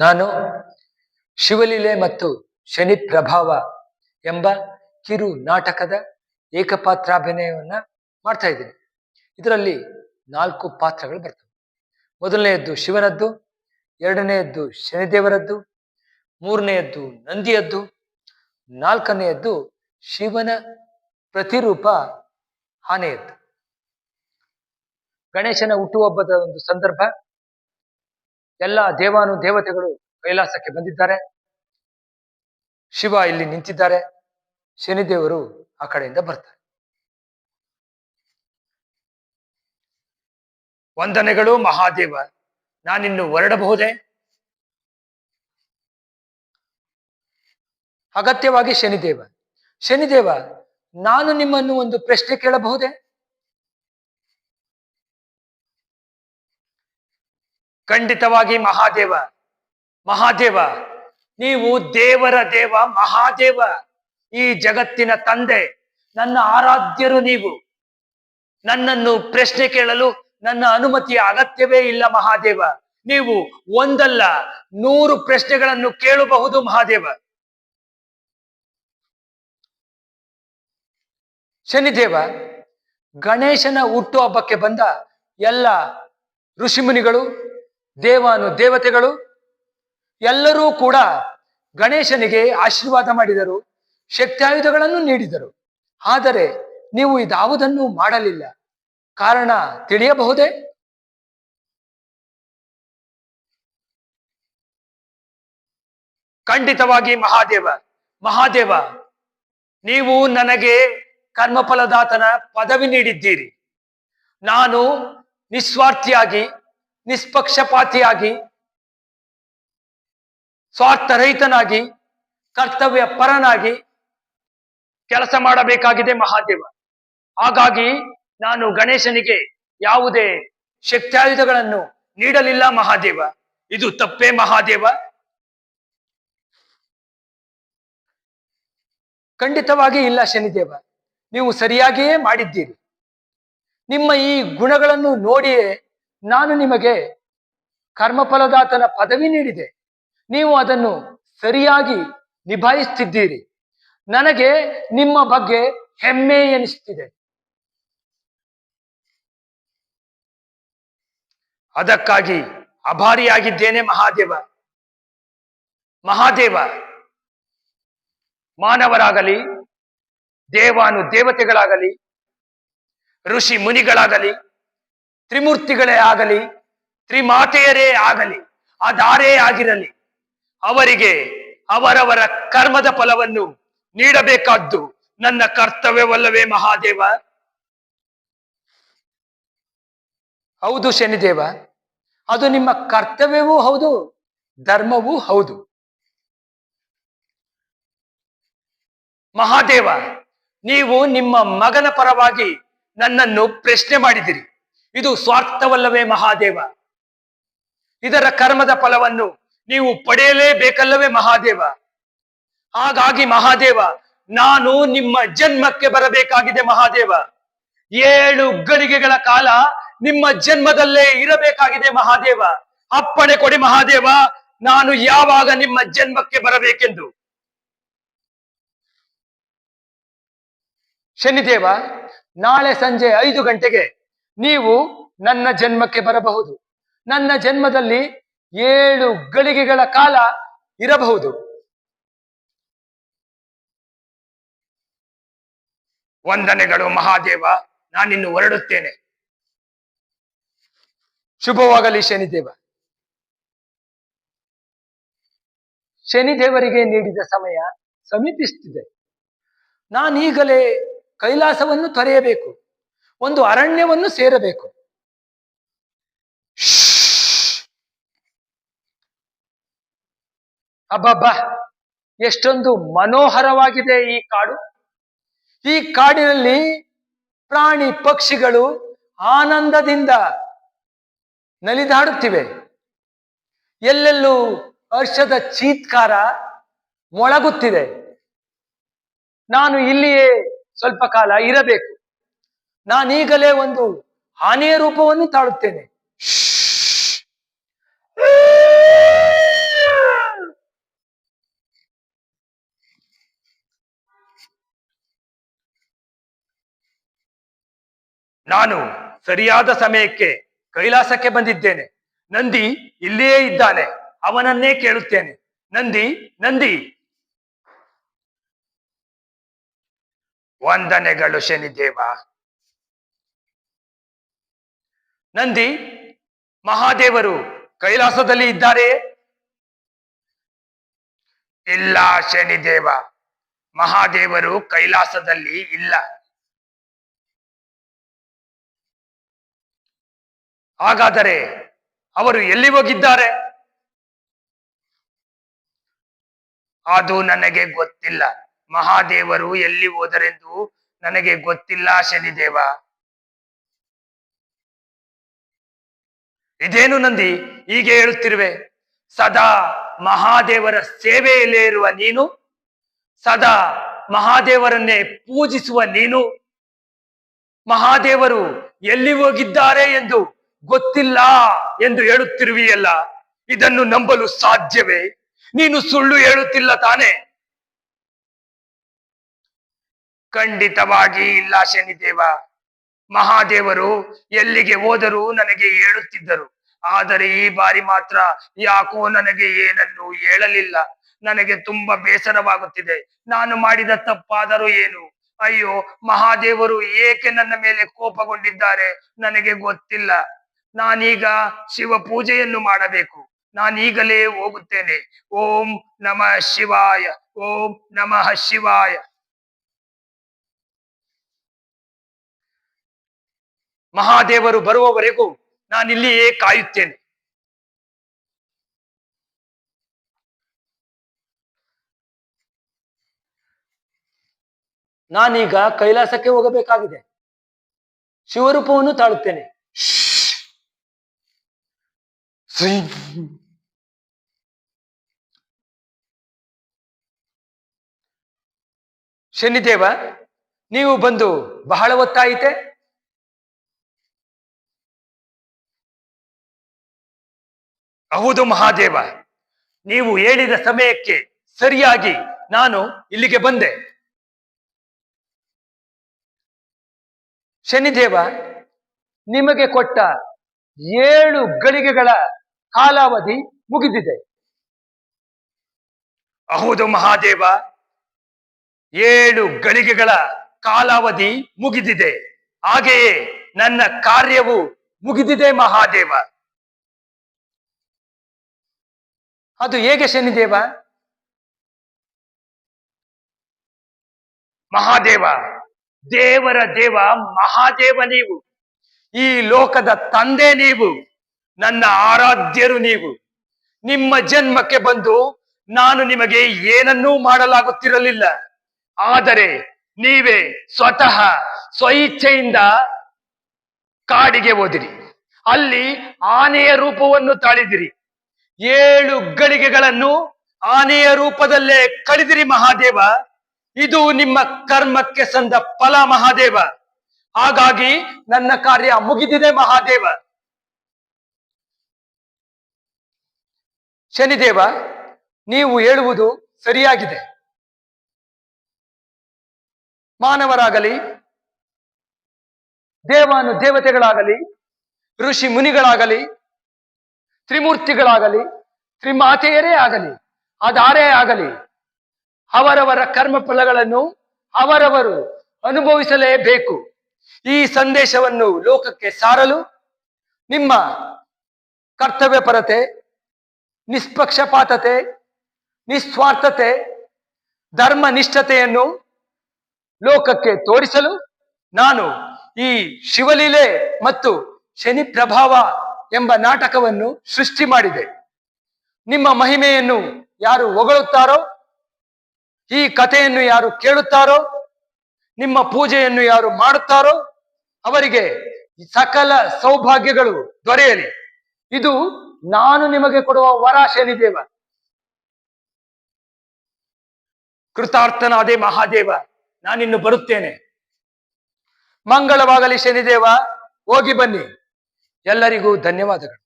ನಾನು ಶಿವಲೀಲೆ ಮತ್ತು ಶನಿ ಪ್ರಭಾವ ಎಂಬ ಕಿರು ನಾಟಕದ ಏಕಪಾತ್ರಾಭಿನಯವನ್ನ ಮಾಡ್ತಾ ಇದ್ದೀನಿ. ಇದರಲ್ಲಿ ನಾಲ್ಕು ಪಾತ್ರಗಳು ಬರ್ತವೆ. ಮೊದಲನೆಯದ್ದು ಶಿವನದ್ದು, ಎರಡನೆಯದ್ದು ಶನಿದೇವರದ್ದು, ಮೂರನೆಯದ್ದು ನಂದಿಯದ್ದು, ನಾಲ್ಕನೆಯದ್ದು ಶಿವನ ಪ್ರತಿರೂಪ ಆನೆಯದ್ದು. ಗಣೇಶನ ಹುಟ್ಟುಹಬ್ಬದ ಒಂದು ಸಂದರ್ಭ ಎಲ್ಲ ದೇವಾನು ದೇವತೆಗಳು ಕೈಲಾಸಕ್ಕೆ ಬಂದಿದ್ದಾರೆ. ಶಿವ ಇಲ್ಲಿ ನಿಂತಿದ್ದಾರೆ. ಶನಿದೇವರು ಆ ಕಡೆಯಿಂದ ಬರ್ತಾರೆ. ವಂದನೆಗಳು ಮಹಾದೇವ, ನಾನಿನ್ನು ಹೊರಡಬಹುದೇ? ಅಗತ್ಯವಾಗಿ ಶನಿದೇವ ಶನಿದೇವ, ನಾನು ನಿಮ್ಮನ್ನು ಒಂದು ಪ್ರಶ್ನೆ ಕೇಳಬಹುದೇ? ಖಂಡಿತವಾಗಿ ಮಹಾದೇವ ಮಹಾದೇವ, ನೀವು ದೇವರ ದೇವ, ಮಹಾದೇವ, ಈ ಜಗತ್ತಿನ ತಂದೆ, ನನ್ನ ಆರಾಧ್ಯರು ನೀವು. ನನ್ನನ್ನು ಪ್ರಶ್ನೆ ಕೇಳಲು ನನ್ನ ಅನುಮತಿಯ ಅಗತ್ಯವೇ ಇಲ್ಲ ಮಹಾದೇವ. ನೀವು ಒಂದಲ್ಲ, ನೂರು ಪ್ರಶ್ನೆಗಳನ್ನು ಕೇಳಬಹುದು ಮಹಾದೇವ. ಶನಿದೇವ, ಗಣೇಶನ ಹುಟ್ಟುಹಬ್ಬಕ್ಕೆ ಬಂದ ಎಲ್ಲ ಋಷಿಮುನಿಗಳು ದೇವಾನು ದೇವತೆಗಳು ಎಲ್ಲರೂ ಕೂಡ ಗಣೇಶನಿಗೆ ಆಶೀರ್ವಾದ ಮಾಡಿದರು ಶಕ್ತಾಯುಧಗಳನ್ನು ನೀಡಿದರು. ಆದರೆ ನೀವು ಇದಾವುದನ್ನು ಮಾಡಲಿಲ್ಲ. ಕಾರಣ ತಿಳಿಯಬಹುದೇ? ಖಂಡಿತವಾಗಿ ಮಹಾದೇವ ಮಹಾದೇವ, ನೀವು ನನಗೆ ಕರ್ಮಫಲದಾತನ ಪದವಿ ನೀಡಿದ್ದೀರಿ. ನಾನು ನಿಸ್ವಾರ್ಥಿಯಾಗಿ ನಿಷ್ಪಕ್ಷಪಾತಿಯಾಗಿ, ಸ್ವಾರ್ಥರಹಿತನಾಗಿ, ಕರ್ತವ್ಯ ಪರನಾಗಿ ಕೆಲಸ ಮಾಡಬೇಕಾಗಿದೆ ಮಹಾದೇವ. ಹಾಗಾಗಿ ನಾನು ಗಣೇಶನಿಗೆ ಯಾವುದೇ ಶಕ್ತಾಯುಧಗಳನ್ನು ನೀಡಲಿಲ್ಲ ಮಹಾದೇವ. ಇದು ತಪ್ಪೇ ಮಹಾದೇವ. ಖಂಡಿತವಾಗಿ ಇಲ್ಲ ಶನಿದೇವ. ನೀವು ಸರಿಯಾಗಿಯೇ ಮಾಡಿದ್ದೀರಿ. ನಿಮ್ಮ ಈ ಗುಣಗಳನ್ನು ನೋಡಿಯೇ ನಾನು ನಿಮಗೆ ಕರ್ಮಫಲದಾತನ ಪದವಿ ನೀಡಿದೆ. ನೀವು ಅದನ್ನು ಸರಿಯಾಗಿ ನಿಭಾಯಿಸ್ತಿದ್ದೀರಿ ನನಗೆ ನಿಮ್ಮ ಬಗ್ಗೆ ಹೆಮ್ಮೆ ಎನಿಸುತ್ತಿದೆ. ಅದಕ್ಕಾಗಿ ಅಭಾರಿಯಾಗಿದ್ದೇನೆ ಮಹಾದೇವ. ಮಹಾದೇವ, ಮಾನವರಾಗಲಿ, ದೇವಾನು ದೇವತೆಗಳಾಗಲಿ, ಋಷಿ ಮುನಿಗಳಾಗಲಿ ತ್ರಿಮೂರ್ತಿಗಳೇ ಆಗಲಿ, ತ್ರಿಮಾತೆಯರೇ ಆಗಲಿ ಅದಾರೇ ಆಗಿರಲಿ, ಅವರಿಗೆ ಅವರವರ ಕರ್ಮದ ಫಲವನ್ನು ನೀಡಬೇಕಾದ್ದು ನನ್ನ ಕರ್ತವ್ಯವಲ್ಲವೇ ಮಹಾದೇವ? ಹೌದು ಶನಿದೇವ, ಅದು ನಿಮ್ಮ ಕರ್ತವ್ಯವೂ ಹೌದು, ಧರ್ಮವೂ ಹೌದು. ಮಹಾದೇವ, ನೀವು ನಿಮ್ಮ ಮಗನ ಪರವಾಗಿ ನನ್ನನ್ನು ಪ್ರಶ್ನೆ ಮಾಡಿದಿರಿ. ಇದು ಸ್ವಾರ್ಥವಲ್ಲವೇ ಮಹಾದೇವ? ಇದರ ಕರ್ಮದ ಫಲವನ್ನು ನೀವು ಪಡೆಯಲೇಬೇಕಲ್ಲವೇ ಮಹಾದೇವ? ಹಾಗಾಗಿ ಮಹಾದೇವ, ನಾನು ನಿಮ್ಮ ಜನ್ಮಕ್ಕೆ ಬರಬೇಕಾಗಿದೆ ಮಹಾದೇವ. ಏಳು ಗಳಿಗೆಗಳ ಕಾಲ ನಿಮ್ಮ ಜನ್ಮದಲ್ಲೇ ಇರಬೇಕಾಗಿದೆ ಮಹಾದೇವ. ಅಪ್ಪಣೆ ಕೊಡಿ ಮಹಾದೇವ, ನಾನು ಯಾವಾಗ ನಿಮ್ಮ ಜನ್ಮಕ್ಕೆ ಬರಬೇಕೆಂದು. ಶನಿದೇವ, ನಾಳೆ ಸಂಜೆ ಐದು ಗಂಟೆಗೆ ನೀವು ನನ್ನ ಜನ್ಮಕ್ಕೆ ಬರಬಹುದು. ನನ್ನ ಜನ್ಮದಲ್ಲಿ ಏಳು ಗಳಿಗೆಗಳ ಕಾಲ ಇರಬಹುದು. ವಂದನೆಗಳು ಮಹಾದೇವ, ನಾನಿನ್ನು ಹೊರಡುತ್ತೇನೆ. ಶುಭವಾಗಲಿ ಶನಿದೇವ. ಶನಿದೇವರಿಗೆ ನೀಡಿದ ಸಮಯ ಸಮೀಪಿಸುತ್ತಿದೆ. ನಾನೀಗಲೇ ಕೈಲಾಸವನ್ನು ತೊರೆಯಬೇಕು. ಒಂದು ಅರಣ್ಯವನ್ನು ಸೇರಬೇಕು. ಅಬ್ಬಬ್ಬ. ಎಷ್ಟೊಂದು ಮನೋಹರವಾಗಿದೆ ಈ ಕಾಡು. ಈ ಕಾಡಿನಲ್ಲಿ ಪ್ರಾಣಿ ಪಕ್ಷಿಗಳು ಆನಂದದಿಂದ ನಲಿದಾಡುತ್ತಿವೆ. ಎಲ್ಲೆಲ್ಲೂ ಹರ್ಷದ ಚೀತ್ಕಾರ ಮೊಳಗುತ್ತಿದೆ. ನಾನು ಇಲ್ಲಿಯೇ ಸ್ವಲ್ಪ ಕಾಲ ಇರಬೇಕು. ನಾನೀಗಲೇ ಒಂದು ಆನೆಯ ರೂಪವನ್ನು ತಾಳುತ್ತೇನೆ. ನಾನು ಸರಿಯಾದ ಸಮಯಕ್ಕೆ ಕೈಲಾಸಕ್ಕೆ ಬಂದಿದ್ದೇನೆ. ನಂದಿ ಇಲ್ಲಿಯೇ ಇದ್ದಾನೆ. ಅವನನ್ನೇ ಕೇಳುತ್ತೇನೆ. ನಂದಿ ನಂದಿ. ವಂದನೆಗಳು ಶನಿದೇವ. ನಂದಿ, ಮಹಾದೇವರು ಕೈಲಾಸದಲ್ಲಿ ಇದ್ದಾರೆ. ಇಲ್ಲ ಶನಿದೇವ ಮಹಾದೇವರು ಕೈಲಾಸದಲ್ಲಿ ಇಲ್ಲ. ಹಾಗಾದರೆ ಅವರು ಎಲ್ಲಿ ಹೋಗಿದ್ದಾರೆ? ಅದು ನನಗೆ ಗೊತ್ತಿಲ್ಲ. ಮಹಾದೇವರು ಎಲ್ಲಿ ಹೋದರೆಂದು ನನಗೆ ಗೊತ್ತಿಲ್ಲ ಶನಿದೇವ ಇದೇನು ನಂದಿ? ಹೀಗೆ ಹೇಳುತ್ತಿರುವೆ, ಸದಾ ಮಹಾದೇವರ ಸೇವೆಯಲ್ಲೇ ಇರುವ ನೀನು, ಸದಾ ಮಹಾದೇವರನ್ನೇ ಪೂಜಿಸುವ ನೀನು, ಮಹಾದೇವರು ಎಲ್ಲಿ ಹೋಗಿದ್ದಾರೆ ಎಂದು ಗೊತ್ತಿಲ್ಲ ಎಂದು ಹೇಳುತ್ತಿರುವಿಯಲ್ಲ, ಇದನ್ನು ನಂಬಲು ಸಾಧ್ಯವೇ? ನೀನು ಸುಳ್ಳು ಹೇಳುತ್ತಿಲ್ಲ ತಾನೆ? ಖಂಡಿತವಾಗಿ ಇಲ್ಲ ಶನಿದೇವ. ಮಹಾದೇವರು ಎಲ್ಲಿಗೆ ಹೋದರೂ ನನಗೆ ಹೇಳುತ್ತಿದ್ದರು. ಆದರೆ ಈ ಬಾರಿ ಮಾತ್ರ ಯಾಕೋ ನನಗೆ ಏನನ್ನು ಹೇಳಲಿಲ್ಲ. ನನಗೆ ತುಂಬಾ ಬೇಸರವಾಗುತ್ತಿದೆ. ನಾನು ಮಾಡಿದ ತಪ್ಪಾದರೂ ಏನು? ಅಯ್ಯೋ, ಮಹಾದೇವರು ಏಕೆ ನನ್ನ ಮೇಲೆ ಕೋಪಗೊಂಡಿದ್ದಾರೆ? ನನಗೆ ಗೊತ್ತಿಲ್ಲ. ನಾನೀಗ ಶಿವ ಪೂಜೆಯನ್ನು ಮಾಡಬೇಕು. ನಾನೀಗಲೇ ಹೋಗುತ್ತೇನೆ. ಓಂ ನಮಃ ಶಿವಾಯ. ಓಂ ನಮಃ ಶಿವಾಯ. ಮಹಾದೇವರು ಬರುವವರೆಗೂ ನಾನಿಲ್ಲಿಯೇ ಕಾಯುತ್ತೇನೆ. ನಾನೀಗ ಕೈಲಾಸಕ್ಕೆ ಹೋಗಬೇಕಾಗಿದೆ. ಶಿವರೂಪವನ್ನು ತಾಳುತ್ತೇನೆ. ಶನಿದೇವ ನೀವು ಬಂದು ಬಹಳ ಹೊತ್ತಾಯಿತೆ? ಹೌದು ಮಹಾದೇವ. ನೀವು ಹೇಳಿದ ಸಮಯಕ್ಕೆ ಸರಿಯಾಗಿ ನಾನು ಇಲ್ಲಿಗೆ ಬಂದೆ. ಶನಿದೇವ, ನಿಮಗೆ ಕೊಟ್ಟ ಏಳು ಗಳಿಗೆಗಳ ಕಾಲಾವಧಿ ಮುಗಿದಿದೆ. ಹೌದು ಮಹಾದೇವ. ಏಳು ಗಳಿಗೆಗಳ ಕಾಲಾವಧಿ ಮುಗಿದಿದೆ. ಹಾಗೆಯೇ ನನ್ನ ಕಾರ್ಯವು ಮುಗಿದಿದೆ ಮಹಾದೇವ. ಅದು ಹೇಗೆ ಶನಿದೇವ? ಮಹಾದೇವ ದೇವರ ದೇವ ಮಹಾದೇವ ನೀವು. ಈ ಲೋಕದ ತಂದೆ ನೀವು ನನ್ನ ಆರಾಧ್ಯರು ನೀವು. ನಿಮ್ಮ ಜನ್ಮಕ್ಕೆ ಬಂದು ನಾನು ನಿಮಗೆ ಏನನ್ನೂ ಮಾಡಲಾಗುತ್ತಿರಲಿಲ್ಲ. ಆದರೆ ನೀವೇ ಸ್ವತಃ ಸ್ವಇಚ್ಛೆಯಿಂದ ಕಾಡಿಗೆ ಹೋದಿರಿ. ಅಲ್ಲಿ ಆನೆಯ ರೂಪವನ್ನು ತಾಳಿದಿರಿ. ಏಳು ಗಳಿಗೆಗಳನ್ನು ಆನೆಯ ರೂಪದಲ್ಲೇ ಕಡಿದಿರಿ ಮಹಾದೇವ. ಇದು ನಿಮ್ಮ ಕರ್ಮಕ್ಕೆ ಸಂದ ಫಲ ಮಹಾದೇವ. ಹಾಗಾಗಿ ನನ್ನ ಕಾರ್ಯ ಮುಗಿದಿದೆ ಮಹಾದೇವ. ಶನಿದೇವ, ನೀವು ಹೇಳುವುದು ಸರಿಯಾಗಿದೆ. ಮಾನವರಾಗಲಿ, ದೇವಾನು ದೇವತೆಗಳಾಗಲಿ, ಋಷಿ ಮುನಿಗಳಾಗಲಿ ತ್ರಿಮೂರ್ತಿಗಳಾಗಲಿ, ತ್ರಿಮಾತೆಯರೇ ಆಗಲಿ ಅದಾರೇ ಆಗಲಿ, ಅವರವರ ಕರ್ಮ ಫಲಗಳನ್ನು ಅವರವರು ಅನುಭವಿಸಲೇಬೇಕು. ಈ ಸಂದೇಶವನ್ನು ಲೋಕಕ್ಕೆ ಸಾರಲು ನಿಮ್ಮ ಕರ್ತವ್ಯಪರತೆ, ನಿಷ್ಪಕ್ಷಪಾತತೆ, ನಿಸ್ವಾರ್ಥತೆ, ಧರ್ಮನಿಷ್ಠತೆಯನ್ನು ಲೋಕಕ್ಕೆ ತೋರಿಸಲು ನಾನು ಈ ಶಿವಲೀಲೆ ಮತ್ತು ಶನಿ ಪ್ರಭಾವ ಎಂಬ ನಾಟಕವನ್ನು ಸೃಷ್ಟಿ ಮಾಡಿದೆ. ನಿಮ್ಮ ಮಹಿಮೆಯನ್ನು ಯಾರು ಹೊಗಳುತ್ತಾರೋ, ಈ ಕಥೆಯನ್ನು ಯಾರು ಕೇಳುತ್ತಾರೋ, ನಿಮ್ಮ ಪೂಜೆಯನ್ನು ಯಾರು ಮಾಡುತ್ತಾರೋ, ಅವರಿಗೆ ಸಕಲ ಸೌಭಾಗ್ಯಗಳು ದೊರೆಯಲಿ. ಇದು ನಾನು ನಿಮಗೆ ಕೊಡುವ ವರ ಶನಿದೇವ ಕೃತಾರ್ಥನಾದೇ ಮಹಾದೇವ, ನಾನಿನ್ನು ಬರುತ್ತೇನೆ. ಮಂಗಳವಾಗಲಿ ಶನಿದೇವ, ಹೋಗಿ ಬನ್ನಿ. ಎಲ್ಲರಿಗೂ ಧನ್ಯವಾದಗಳು